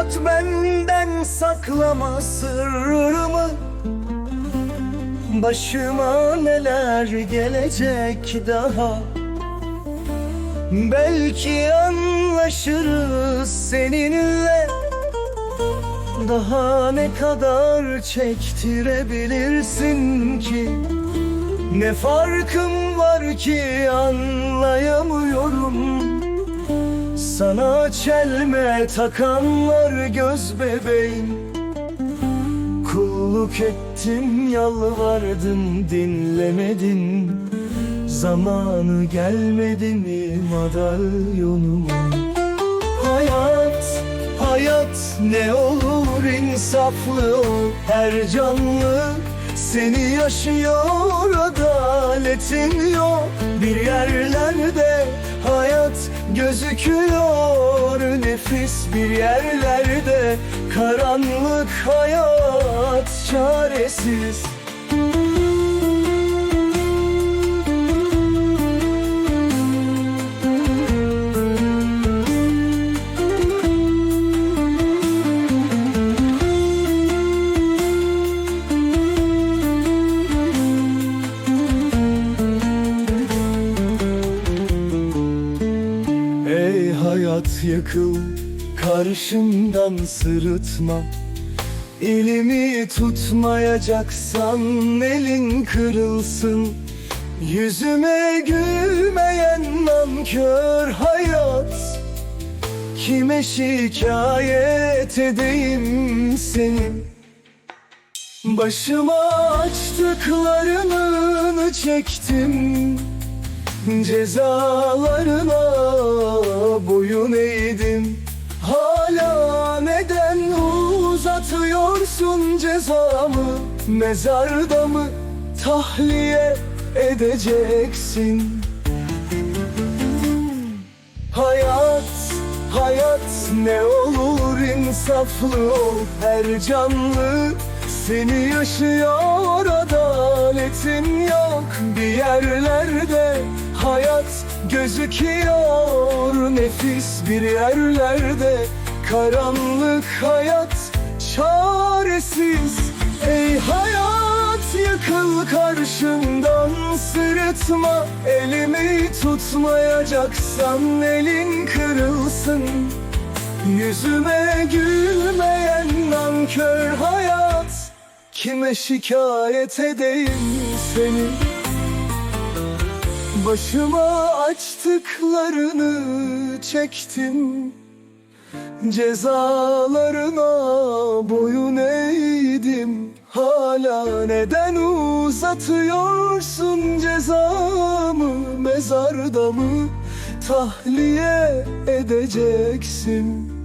Hayat benden saklama sırrımı. Başıma neler gelecek daha? Belki anlaşırız seninle. Daha ne kadar çektirebilirsin ki? Ne farkım var ki anlayamıyorum Sana çelme takanlar göz bebeğim. Kulluk ettim yalvardım dinlemedin. Zamanı gelmedi mi madalyonumun Hayat, hayat ne olur insaflı ol. Her canlı seni yaşıyor adaletin yok. Bir yerlerde gözüküyor Nefis bir yerlerde karanlık hayat çaresiz hayat yakıl karşımdan sırıtma. Elimi tutmayacaksan elin kırılsın. Yüzüme gülmeyen nankör hayat. Kime şikayet edeyim seni? Başıma açtıklarını çektim Cezalarına boyun eğdim. Hala neden uzatıyorsun cezamı? Mezarda mı tahliye edeceksin? Hayat, hayat ne olur insaflı ol. Her canlı seni yaşıyor adaletin yok. Bir yerlerde hayat gözüküyor Nefis bir yerlerde. Karanlık hayat çaresiz. Ey hayat yıkıl karşımdan sırıtma. Elimi tutmayacaksan elin kırılsın. Yüzüme gülmeyen nankör hayat. Kime şikayet edeyim seni Başıma açtıklarını çektim. Cezalarına boyun eğdim. Hala neden uzatıyorsun cezamı? Mezarda mı tahliye edeceksin